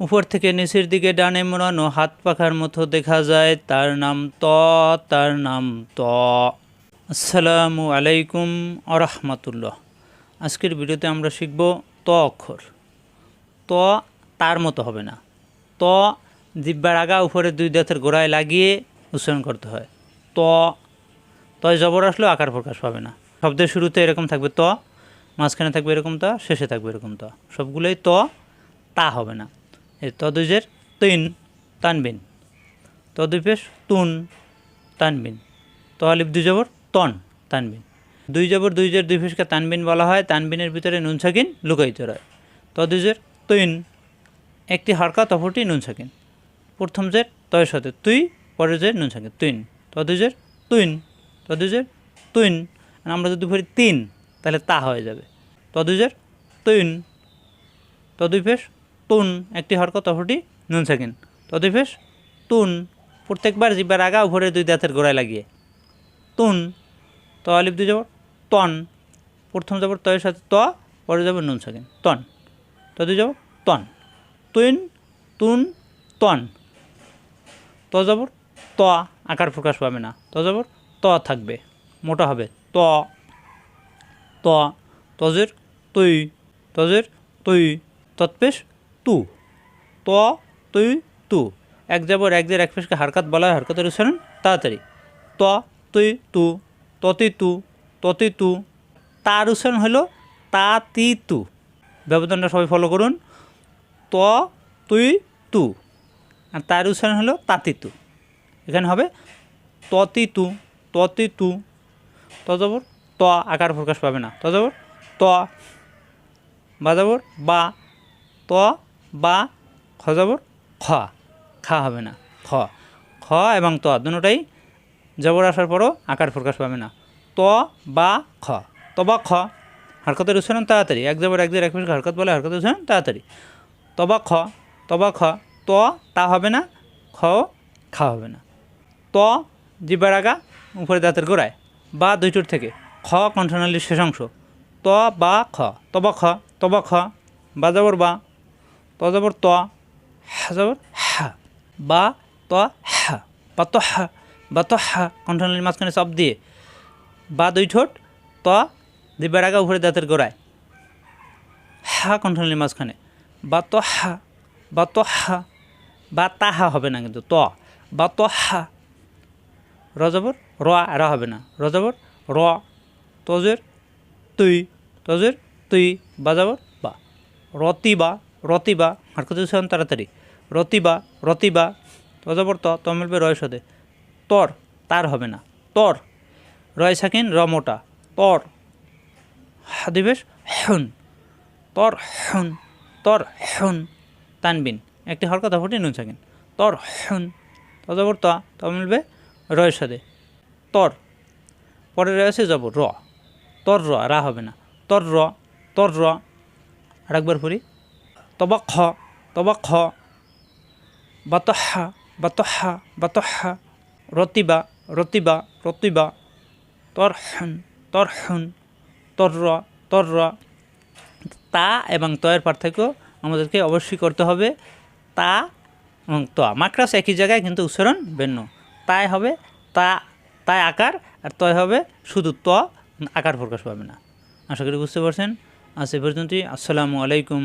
উপর থেকে নিচের দিকে ডানে মোড়ানো হাত পাখার মতো দেখা যায়। তার নাম ত, তার নাম ত। আসসালামু আলাইকুম আরহামাতুল্লাহ। আজকের ভিডিওতে আমরা শিখব ত অক্ষর। ত তার মতো হবে না। ত জিব্বার আগা উপরে দুই দাঁতের গোড়ায় লাগিয়ে উচ্চারণ করতে হয়। ত। তয় জবর আসলেও আকার প্রকাশ পাবে না। শব্দের শুরুতে এরকম থাকবে ত, মাঝখানে থাকবে এরকম ত, শেষে থাকবে এরকম ত। সবগুলোই ত, তা হবে না। এই ত তিন তানবিন। ত দুই পেশ তুন তানবিন। ত দুই জবর তন তানবিন। দুই জবর দুই জের দুই ফেসকে তানবিন বলা হয়, তানবিনের ভিতরে নুন সাকিন লুকাইতে রয় ত দুই তুইন একটি হারকাত, অপরটি নুন সাকিন প্রথম জের তয়ের সাথে তুই, পরের জের নুন সাকিন তুইন ত দুই জের তুইন। ত দুই জের তুইন আমরা যদি ভরি তিন, তাহলে তা হয়ে যাবে। ত দুই জের তুইন ত ফেস তুন একটি হরকত অপরটি নুন সাকিন। ত দুই ফেস তুন, প্রত্যেকবার জিব্বার আগা উপরে দুই দাঁতের গোড়ায় লাগিয়ে। তুন, ত আলিফ দুই যাবর তন, প্রথম যাবর তয়ের সাথে ত পরে যাবর নুন সাকিন। তন, ত দুই যাবর তন। তুইন, তুন, তন। ত যাবর ত, আকার প্রকাশ পাবে না। ত যাবর ত থাকবে, মোটা হবে। ত ত, তজের, তুই তজের, তুই। তৎপেশ তু, ত তুই তু। এক যাবর এক দের এক পেশকে হারকাত বলা হয়, হারকাতের উচ্চারণ তাড়াতাড়ি। ত তুই তু, ততি তু ততি, তু। তার উচ্চারণ হলো তা, তি, তু। ব্যবধানটা সবাই ফলো করুন। ত তুই তু। আর তার উচ্চারণ হলো তাতি, তু। এখানে হবে ততি, তু ততি, তু। তজবর ত আকার প্রকাশ পাবে না। তজবর ত। বাজাবর বা, ত বা খজাবর খ। খা হবে না। খ। খ এবং ত দুটাই জবর আসার পরও আকার প্রকাশ পাবে না। ত বা খ। তবা খ। হরকতের উচ্চারণ তাড়াতাড়ি। এক জবর, এক দের এক মিনিট হরকত বলে হরকতের উচ্চারণ তাড়াতাড়ি। তবা খ। তবা খ। ত তা হবে না, খ খা হবে না। ত জিব্বার আগা, উপরে দাঁতের গোড়ায়। বা দুইটোর থেকে। খ কণ্ঠনালীর শেষাংশ ত বা খ। তবা খ। তবা খ। বা যাবর বা ত যাবর ত, হা যাবর হা, বা ত হা, বা ত হা, বা ত হা কণ্ঠনালীর মাঝখানে চাপ দিয়ে। বা দুই ঠোঁট, ত জিব্বার আগা উপরে দাঁতের গোড়ায়। হা কণ্ঠনালীর মাঝখানে বা ত হা, বা ত হা, বা তাহা হবে না কিন্তু ত। বা ত হা রজবর র র হবে না। রজবর র তজের তুই তজের তুই বাজাবর বা। রতিবা রতিবা হারকত উচ্চারণ তাড়াতাড়ি। রতিবা রতিবা তজবর ত ত রয় সদে। তর, তার হবে না। তর, রয় সাকিন, র মোটা। তর, হাদিবেশ, হন। তর হন। তর, হন। তানবিন। একটি হরকত অপরটি নুন সাকিন। তর, হন। তজবর ত ত মিলবে রয় সাদে। তর পরে রয়েছে যাব র। তর, র, রা হবে না। তর, র তর, র। আরেকবার পড়ি তবা খ তবা খ বাতহা বাতহা বাতহা, রতিবা রতিবা রতিবা তর হন তর হন তর তর তা এবং তয়ের পার্থক্য আমাদেরকে অবশ্যই করতে হবে। তা এবং ত। মাকড়াস একই জায়গায় কিন্তু উচ্চারণ ভিন্ন। তাই হবে তা, তাই আকার আর তয় হবে শুধু ত, আকার প্রকাশ পাবে না। আশা করি বুঝতে পারছেন? আজ এ পর্যন্তই। আসসালামু আলাইকুম।